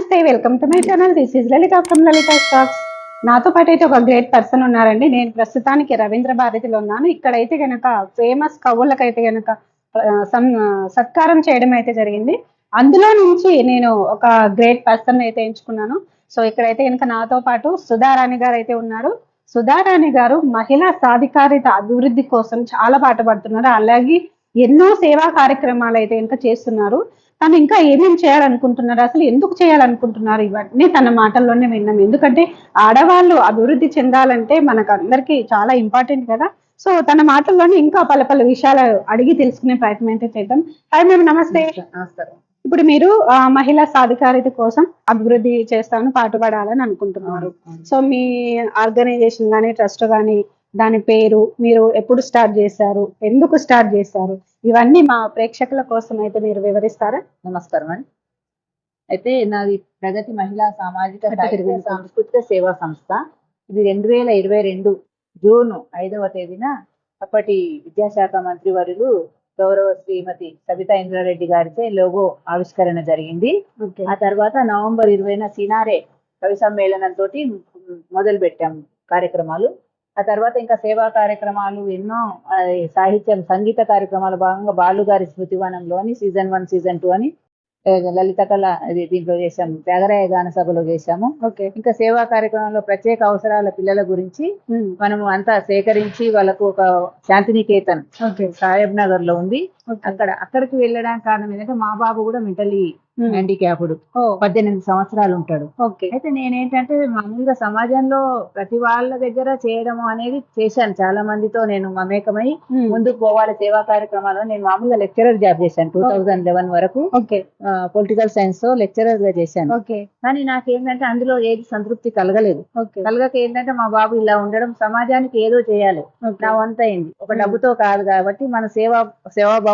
నమస్తే welcome to my channel. This is Lalitha from Lalitha stocks నాతో పాటు అయితే ఒక గ్రేట్ పర్సన్ ఉన్నారండి. నేను ప్రస్తుతానికి రవీంద్ర భారతిలో ఉన్నాను. ఇక్కడైతే కనుక ఫేమస్ కవులకైతే కనుక సత్కారం చేయడం అయితే జరిగింది. అందులో నుంచి నేను ఒక గ్రేట్ పర్సన్ అయితే ఎంచుకున్నాను. సో ఇక్కడైతే కనుక నాతో పాటు సుధారాణి గారు అయితే ఉన్నారు. సుధారాణి గారు మహిళా సాధికారిత అభివృద్ధి కోసం చాలా పాటుపడుతున్నారు అలాగే ఎన్నో సేవా కార్యక్రమాలు అయితే ఇంకా చేస్తున్నారు. తను ఇంకా ఏమేం చేయాలనుకుంటున్నారు? అసలు ఎందుకు చేయాలనుకుంటున్నారు? ఇవన్నీ తన మాటల్లోనే విన్నాం. ఎందుకంటే ఆడవాళ్ళు అభివృద్ధి చెందాలంటే మనకు అందరికీ చాలా ఇంపార్టెంట్ కదా. సో తన మాటల్లోనే ఇంకా పలు పలు విషయాలు అడిగి తెలుసుకునే ప్రయత్నం అయితే చేద్దాం. హాయ్ మేము నమస్తే. నమస్కారం. ఇప్పుడు మీరు మహిళా సాధికారిత కోసం అభివృద్ధి చేస్తాను పాటుపడాలని అనుకుంటున్నారు. సో మీ ఆర్గనైజేషన్ కానీ ట్రస్ట్ కానీ దాని పేరు మీరు ఎప్పుడు స్టార్ట్ చేశారు? ఎందుకు స్టార్ట్ చేశారు? ఇవన్నీ మా ప్రేక్షకుల కోసం అయితే మీరు వివరిస్తారా? నమస్కారం అండి. అయితే నాది ప్రగతి మహిళా సామాజిక సాంస్కృతిక సేవా సంస్థ. ఇది రెండు వేల ఇరవై రెండు జూన్ ఐదవ తేదీన అప్పటి విద్యాశాఖ మంత్రి వర్యులు గౌరవ శ్రీమతి సబితా ఇంద్రారెడ్డి గారిచే లోగో ఆవిష్కరణ జరిగింది. ఆ తర్వాత నవంబర్ ఇరవైన సినారే కవి సమ్మేళనంతో మొదలు పెట్టాం కార్యక్రమాలు. ఆ తర్వాత ఇంకా సేవా కార్యక్రమాలు ఎన్నో సాహిత్యం సంగీత కార్యక్రమాల భాగంగా బాలుగారి స్మృతివనంలోని సీజన్ వన్ సీజన్ టూ అని లలిత కళ దీంట్లో చేశాము. త్యాగరాయ గాన సభలో చేశాము. ఓకే. ఇంకా సేవా కార్యక్రమంలో ప్రత్యేక అవసరాల పిల్లల గురించి మనము అంతా సేకరించి వాళ్ళకు ఒక శాంతినికేతన్ ఓకే. సాహెబ్ నగర్లో ఉంది. అక్కడ అక్కడికి వెళ్ళడానికి కారణం ఏంటంటే మా బాబు కూడా మెంటలీ హ్యాండిక్యాప్డ్ ఓ పద్దెనిమిది సంవత్సరాలు ఉంటాడు. ఓకే అయితే నేనేంటంటే మామూలుగా సమాజంలో ప్రతి వాళ్ళ దగ్గర చేయడం అనేది చేశాను. చాలా మందితో నేను మమేకమై ముందుకు పోవాలి సేవా కార్యక్రమాలు నేను మామూలుగా లెక్చరర్ జాబ్ చేశాను. టూ థౌజండ్ లెవెన్ వరకు. ఓకే పొలిటికల్ సైన్స్లో లెక్చరర్గా చేశాను. ఓకే కానీ నాకేంటంటే అందులో ఏది సంతృప్తి కలగలేదు. ఓకే కలగక ఏంటంటే మా బాబు ఇలా ఉండడం సమాజానికి ఏదో చేయాలి. నా వంత అయింది ఒక డబ్బుతో కాదు కాబట్టి మన సేవా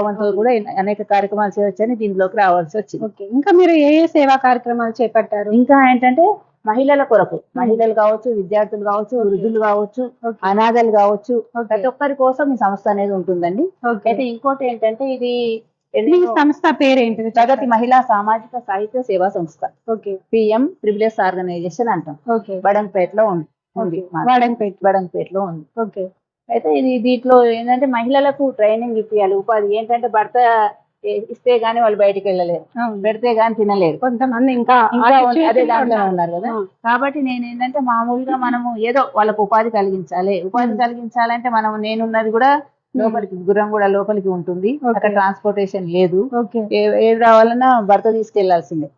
సేవాభావంతో కూడా అనేక కార్యక్రమాలు చేయొచ్చని దీనిలోకి రావాల్సి వచ్చింది. ఓకే. ఇంకా మీరు ఏ ఏ సేవా కార్యక్రమాలు చేపట్టారు? ఇంకా ఏంటంటే మహిళల కొరకు మహిళలు కావచ్చు విద్యార్థులు కావచ్చు వృద్ధులు కావచ్చు అనాథలు కావచ్చు ప్రతి ఒక్కరి కోసం ఈ సంస్థ అనేది ఉంటుందండి. ఓకే. అయితే ఇంకోటి ఏంటంటే ఇది సంస్థ పేరు ఏంటిది ప్రగతి మహిళా సామాజిక సాహిత్య సేవా సంస్థ. Okay. PM triple S organisation అంటాం. ఓకే. బడంపేటలో ఉంది. వాడంపేట. బడంపేటలో ఉంది. ఓకే. అయితే ఇది దీంట్లో ఏంటంటే మహిళలకు ట్రైనింగ్ ఇప్పియాలి. ఉపాధి ఏంటంటే భర్త ఇస్తే గానీ వాళ్ళు బయటికి వెళ్ళలేరు. పెడితే గానీ తినలేరు. కొంతమంది ఇంకా అదే దాంట్లో ఉన్నారు. కదా. కాబట్టి నేను ఏంటంటే మామూలుగా మనము ఏదో వాళ్ళకు ఉపాధి కలిగించాలి. ఉపాధి. కలిగించాలంటే మనం నేనున్నది కూడా లోపలికి గుర్రం కూడా లోపలికి ఉంటుంది. అక్కడ ట్రాన్స్పోర్టేషన్ లేదు. ఏది రావాలన్నా భర్త తీసుకెళ్ళాల్సిందే.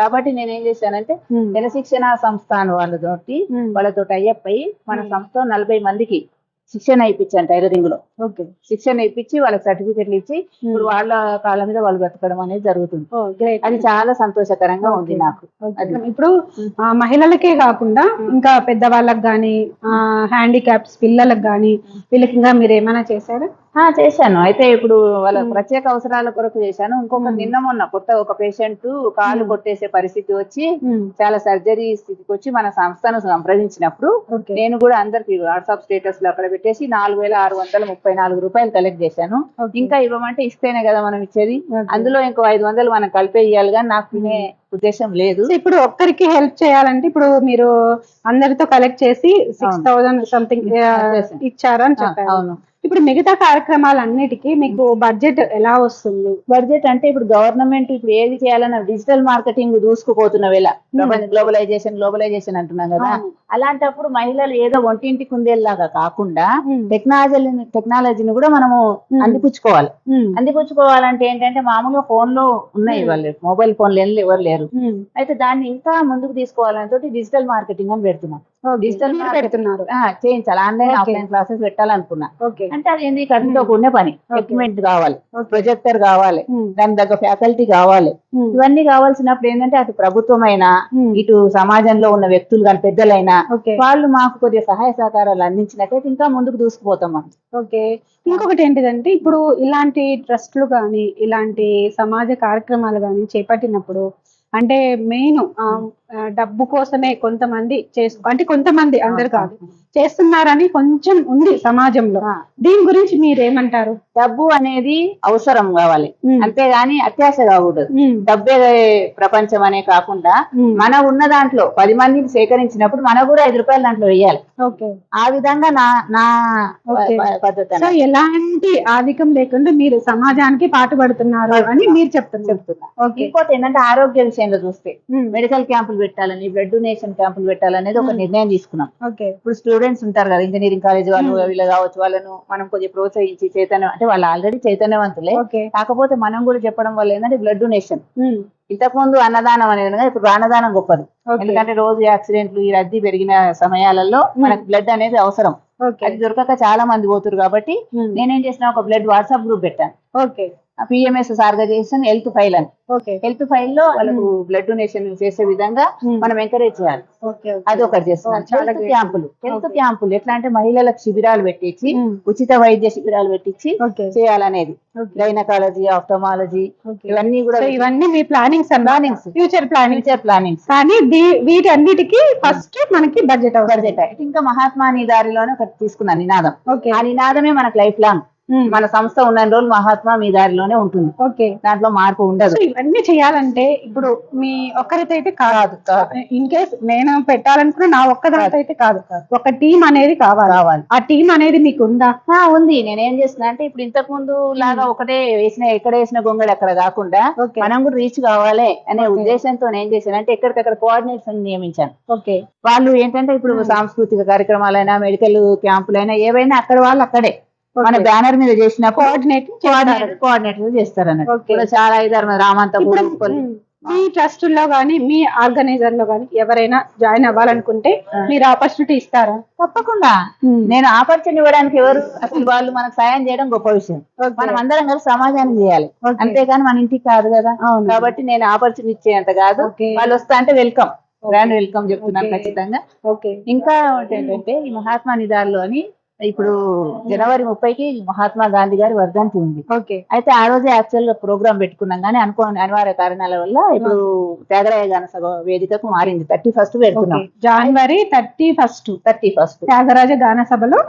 కాబట్టి నేను ఏం చేశానంటే జనశిక్షణ సంస్థ వాళ్ళతోటి వాళ్ళతో టైఅప్ అయ్యి మన. సంస్థ నలభై మందికి శిక్షణ ఇప్పించాను టైలరింగ్లో ఓకే. శిక్షణ ఇప్పించి వాళ్ళకి సర్టిఫికెట్లు ఇచ్చి ఇప్పుడు వాళ్ళ కాళ్ళ మీద వాళ్ళు బ్రతకడం అనేది జరుగుతుంది. అది చాలా సంతోషకరంగా ఉంది. నాకు. ఇప్పుడు ఆ, మహిళలకే కాకుండా ఇంకా పెద్దవాళ్ళకి కానీ హ్యాండిక్యాప్స్ పిల్లలకు కానీ వీళ్ళకి ఇంకా మీరు ఏమైనా చేశారా? చేశాను అయితే ఇప్పుడు వాళ్ళ. ప్రత్యేక అవసరాల కొరకు చేశాను ఇంకొక. నిన్న మొన్న కొత్త ఒక పేషెంట్ కాలు. కొట్టేసే పరిస్థితి వచ్చి చాలా సర్జరీ స్థితికి వచ్చి మన సంస్థను సంప్రదించినప్పుడు నేను కూడా అందరికి వాట్సాప్ స్టేటస్లో అక్కడ పెట్టేసి నాలుగు వేల ఆరు వందల ముప్పై నాలుగు రూపాయలు కలెక్ట్ చేశాను. ఇంకా ఇవ్వమంటే ఇస్తేనే కదా మనం ఇచ్చేది. అందులో ఇంకో ఐదు వందలు మనం కలిపే ఇవ్వాలి కానీ నాకు ఉద్దేశం లేదు ఇప్పుడు ఒక్కరికి హెల్ప్ చేయాలంటే ఇప్పుడు మీరు అందరితో కలెక్ట్ చేసి సిక్స్. థౌసండ్ సంథింగ్ చేశాను. ఇచ్చారు అని ఆ, చెప్పారు అవును ఇప్పుడు మిగతా కార్యక్రమాలన్నిటికీ మీకు బడ్జెట్ ఎలా వస్తుంది? బడ్జెట్ అంటే ఇప్పుడు గవర్నమెంట్ ఇప్పుడు ఏది చేయాలన్నా డిజిటల్ మార్కెటింగ్ దూసుకుపోతున్న వేళ. గ్లోబలైజేషన్ గ్లోబలైజేషన్ అంటున్నాం కదా. అలాంటప్పుడు మహిళలు ఏదో ఒంటింటి కుందేలాగా కాకుండా ఉమ్, టెక్నాలజీని టెక్నాలజీని కూడా మనము ఉమ్, అందిపుచ్చుకోవాలి. అందిపుచ్చుకోవాలంటే ఏంటంటే మామూలుగా ఫోన్లో ఉన్నాయి Hmm. వాళ్ళు. మొబైల్ ఫోన్ లేని ఎవరు లేరు. అయితే దాన్ని ఇంకా ముందుకు తీసుకోవాలని తోటి డిజిటల్ మార్కెటింగ్ అని పెడుతున్నాం. డిజిటల్ పెడుతున్నారు. ఆ, చేయించాలి. ఆన్లైన్. ఆఫ్లైన్ క్లాసెస్ పెట్టాలనుకున్నా. అంటే అది ఏంది? ఖర్చుతో కూడిన పని. ఎక్విప్మెంట్ కావాలి. ప్రొజెక్టర్ కావాలి. ఉమ్, దాని దగ్గర ఫ్యాకల్టీ కావాలి. ఉమ్, ఇవన్నీ కావాల్సినప్పుడు ఏంటంటే అటు ప్రభుత్వమైనా ఉమ్, ఇటు సమాజంలో ఉన్న వ్యక్తులు కానీ పెద్దలైనా వాళ్ళు మాకు కొద్దిగా సహాయ సహకారాలు అందించినట్టయితే ఇంకా ముందుకు దూసుకుపోతాం మనం. ఓకే ఇంకొకటి ఏంటిదంటే ఇప్పుడు ఇలాంటి ట్రస్ట్లు కానీ ఇలాంటి సమాజ కార్యక్రమాలు కానీ చేపట్టినప్పుడు అంటే మెయిన్ డబ్బు కోసమే కొంతమంది చేసుకో అంటే కొంతమంది అందరు కాదు. చేస్తున్నారని కొంచెం ఉంది సమాజంలో. దీని గురించి మీరేమంటారు? డబ్బు అనేది అవసరం కావాలి. అంతేగాని అత్యాశ కాకూడదు. డబ్బే ప్రపంచం అనే కాకుండా. మన ఉన్న దాంట్లో పది మందిని సేకరించినప్పుడు మనకు కూడా ఐదు రూపాయలు దాంట్లో వేయాలి. ఓకే. ఆ విధంగా నా నా పద్ధతి సో. ఎలాంటి ఆధికం లేకుండా మీరు సమాజానికి పాటుపడుతున్నారు అని మీరు చెప్తున్నారు. చెప్తున్నా. ఓకే. ఇంకోటి ఏంటంటే ఆరోగ్య విషయంలో చూస్తే. మెడికల్ క్యాంపులు పెట్టాలని బ్లడ్ డొనేషన్ క్యాంపులు పెట్టాలనేది ఒక Hmm. నిర్ణయం తీసుకున్నాం. ఇప్పుడు స్టూడెంట్స్ ఉంటారు కదా ఇంజనీరింగ్ కాలేజ్ వాళ్ళు Hmm. వీళ్ళు కావచ్చు వాళ్ళను మనం కొంచెం ప్రోత్సహించి చైతన్యం అంటే వాళ్ళు ఆల్రెడీ చైతన్యవంతులే. కాకపోతే మనం కూడా చెప్పడం వల్ల ఏంటంటే బ్లడ్ డొనేషన్ ఉమ్. ఇంతకు ముందు అన్నదానం అనేది కదా, ఇప్పుడు అన్నదానం గొప్పది. ఎందుకంటే రోజు యాక్సిడెంట్లు ఈ రద్దీ పెరిగిన సమయాలలో మనకు బ్లడ్ అనేది అవసరం. అది దొరకక చాలా మంది పోతురు కాబట్టి. నేనేం చేసిన ఒక బ్లడ్ వాట్సాప్ గ్రూప్ పెట్టాను. Okay. PMS organisation health file అని. హెల్త్ ఫైల్లో వాళ్ళకు బ్లడ్ డొనేషన్ చేసే విధంగా. మనం ఎంకరేజ్ చేయాలి. అది ఒకటి హెల్త్ great. క్యాంపులు హెల్త్. క్యాంపులు ఎట్లా అంటే మహిళలకు శిబిరాలు పెట్టించి. ఉచిత వైద్య శిబిరాలు పెట్టించి చేయాలనేది. Gynaecology ophthalmology okay. ఇవన్నీ కూడా ఇవన్నీ మీ plannings Plannings. Future plannings future plannings కానీ వీటన్నిటికీ ఫస్ట్ మనకి బడ్జెట్ బడ్జెట్ ఇంకా మహాత్మా నీ దారిలోనే ఒకటి తీసుకున్నాను నినాదం. ఆ నినాదమే మనకు లైఫ్ లాంగ్. మన సంస్థ ఉన్న రోజులు మహాత్మా మీ దారిలోనే ఉంటుంది. ఓకే. దాంట్లో మార్పు ఉండదు. ఇవన్నీ చేయాలంటే ఇప్పుడు మీ ఒక్కరితో అయితే కాదు ఇన్ కేస్ నేను పెట్టాలనుకున్న నా ఒక్కదాంతో అయితే కాదు ఒక టీం అనేది కావాలి. కావాలి. ఆ టీం అనేది మీకు ఉందా? ఉంది. నేనేం చేస్తున్నా అంటే ఇప్పుడు ఇంతకు ముందు లాగా ఒకటే వేసిన ఎక్కడ వేసిన గొంగళి అక్కడ కాకుండా మనం కూడా రీచ్ కావాలి అనే. ఉద్దేశంతో నేను చేశాను అంటే ఎక్కడికక్కడ కోఆర్డినేట్స్ నియమించాను. ఓకే. వాళ్ళు ఏంటంటే ఇప్పుడు. సాంస్కృతిక కార్యక్రమాలైనా మెడికల్ క్యాంపులైనా ఏవైనా అక్కడ వాళ్ళు అక్కడే. మన బ్యానర్ మీద కోఆర్డినేట్ కోఆర్డినేటర్ చేస్తారు. అన్నట్టు చాలా మంది రామంతపూర్ మీ ట్రస్ట్లో గానీ మీ ఆర్గనైజర్లో గానీ ఎవరైనా జాయిన్ అవ్వాలనుకుంటే. మీరు ఆపర్చునిటీ ఇస్తారా? తప్పకుండా. నేను ఆపర్చునిటీ ఇవ్వడానికి ఎవరు అసలు వాళ్ళు మనకు సాయం చేయడం గొప్ప విషయం. మనం అందరం కలిసి సమాజానికి చేయాలి. అంతేగాని మన ఇంటికి కాదు కదా. కాబట్టి నేను ఆపర్చునిటీ ఇచ్చేంత కాదు. వాళ్ళు వస్తా అంటే వెల్కమ్ గ్రాండ్ వెల్కమ్ చెప్తున్నాను. ఖచ్చితంగా. ఓకే ఇంకా ఏంటంటే ఈ మహాత్మా నిదార్లో అని ఇప్పుడు జనవరి ముప్పైకి మహాత్మా గాంధీ గారి వర్ధంతి ఉంది. ఓకే. అయితే ఆ రోజే యాక్చువల్గా ప్రోగ్రామ్ పెట్టుకున్నాం కానీ అనుకోని అనివార్య కారణాల వల్ల ఇప్పుడు త్యాగరాయ గాన సభ వేదికకు మారింది. థర్టీ ఫస్ట్ పెడుతున్నాం. జనవరి thirty first. Thirty first. Thyagaraja Gana సభలో?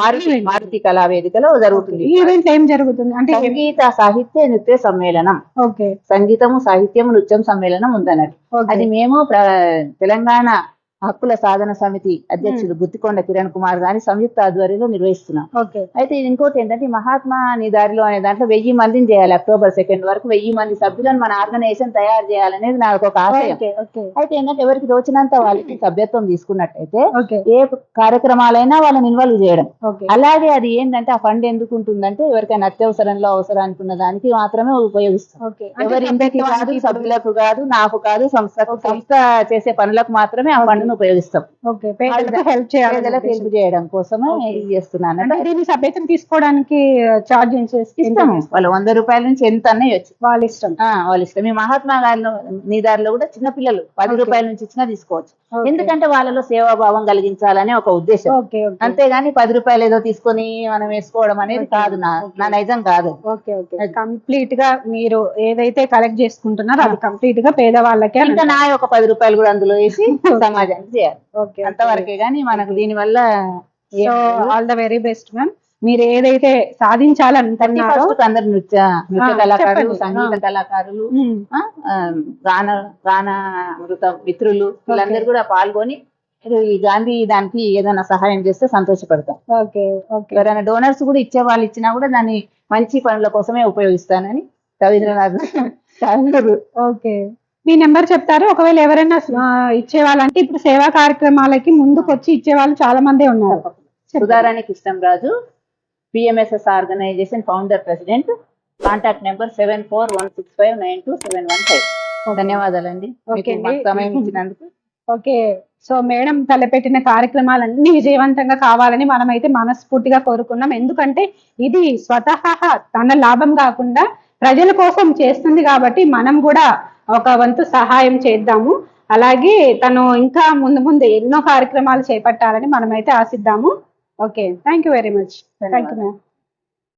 మారుతి. మారుతి కళా వేదికలో జరుగుతుంది. ఈవెంట్ ఏం జరుగుతుంది? అంటే సంగీత సాహిత్య నృత్య సమ్మేళనం. ఓకే. సంగీతము సాహిత్యం నృత్యం సమ్మేళనం ఉందన్నట్టు అది మేము తెలంగాణ హక్కుల సాధన సమితి అధ్యక్షుడు గుత్తికొండ కిరణ్ కుమార్ గారి సంయుక్త ఆధ్వర్యంలో నిర్వహిస్తున్నాం. అయితే ఇది ఇంకోటి ఏంటంటే మహాత్మా నీ దారిలో అనే దాంట్లో వెయ్యి మందిని చేయాలి అక్టోబర్ సెకండ్ వరకు వెయ్యి మంది సభ్యులను మన ఆర్గనైజేషన్ తయారు చేయాలనేది నాకు ఒక ఆశయం. అయితే ఏంటంటే ఎవరికి తోచినంత వాళ్ళకి సభ్యత్వం తీసుకున్నట్టయితే ఏ కార్యక్రమాలైనా వాళ్ళని ఇన్వాల్వ్ చేయడం. అలాగే అది ఏంటంటే ఆ ఫండ్ ఎందుకు ఉంటుందంటే ఎవరికైనా అత్యవసరంలో అవసరానికి ఉన్న దానికి మాత్రమే ఉపయోగిస్తాం. ఎవరి ఇంటికి కాదు సభ్యులకు కాదు నాకు కాదు సంస్థ. సంస్థ చేసే పనులకు మాత్రమే ఆ ఫండ్ ఉపయోగిస్తాం. ఓకే పేదలకు హెల్ప్ చేయాలి హెల్ప్ చేయడం కోసమే. ఇది చేస్తున్నాను. తీసుకోవడానికి చార్జ్ ఇస్తాము వాళ్ళు వంద రూపాయల నుంచి ఎంత అన్న ఇవ్వచ్చు. వాళ్ళ ఇష్టం. ఆ, వాళ్ళ ఇష్టం. మీ మహాత్మా గారిలో నీ దారిలో కూడా చిన్న పిల్లలు పది. రూపాయల నుంచి ఇచ్చినా తీసుకోవచ్చు. ఎందుకంటే వాళ్ళలో సేవాభావం కలిగించాలనే ఒక ఉద్దేశం. అంతేగాని పది రూపాయలు ఏదో తీసుకొని మనం వేసుకోవడం అనేది. కాదు నా నైజం కాదు. ఓకే ఓకే కంప్లీట్గా మీరు ఏదైతే కలెక్ట్ చేసుకుంటున్నారో అది కంప్లీట్గా పేదవాళ్ళకే ఇంకా నా యొక్క పది రూపాయలు కూడా అందులో వేసి సమాజానికి చేయాలి ఓకే అంతవరకే కానీ మనకు దీని వల్ల all the very best ma'am మీరు ఏదైతే సాధించాలనుకుంటున్నారో అందరు నృత్య నృత్య కళాకారులు. సంగీత. కళాకారులు ఆ, గాన గాన అమృత మిత్రులు వీళ్ళందరూ కూడా పాల్గొని ఈ గాంధీ దానికి ఏదైనా సహాయం చేస్తే సంతోషపడతాం. ఎవరైనా డోనర్స్ కూడా ఇచ్చే వాళ్ళు ఇచ్చినా కూడా దాన్ని మంచి పనుల కోసమే ఉపయోగిస్తానని రవీంద్రనాథ్ ఓకే మీ నెంబర్ చెప్తారు. ఒకవేళ ఎవరైనా ఇచ్చేవాళ్ళంటే ఇప్పుడు సేవా కార్యక్రమాలకి ముందుకు వచ్చి ఇచ్చేవాళ్ళు చాలా మందే ఉన్నారు. Sudharani Krishnamraju PMSS organisation founder president contact number seven four one six five nine two seven one five ధన్యవాదాలండి. ఓకే సమయం ఇచ్చినందుకు. ఓకే. సో మేడం తలపెట్టిన కార్యక్రమాలన్నీ విజయవంతంగా కావాలని మనమైతే మనస్ఫూర్తిగా కోరుకున్నాం. ఎందుకంటే ఇది స్వతహా తన లాభం కాకుండా ప్రజల కోసం చేస్తుంది కాబట్టి మనం కూడా ఒక వంతు సహాయం చేద్దాము. అలాగే తను ఇంకా ముందు ముందు ఎన్నో కార్యక్రమాలు చేపట్టాలని మనమైతే ఆశిద్దాము. Okay. Thank you very much thank you ma'am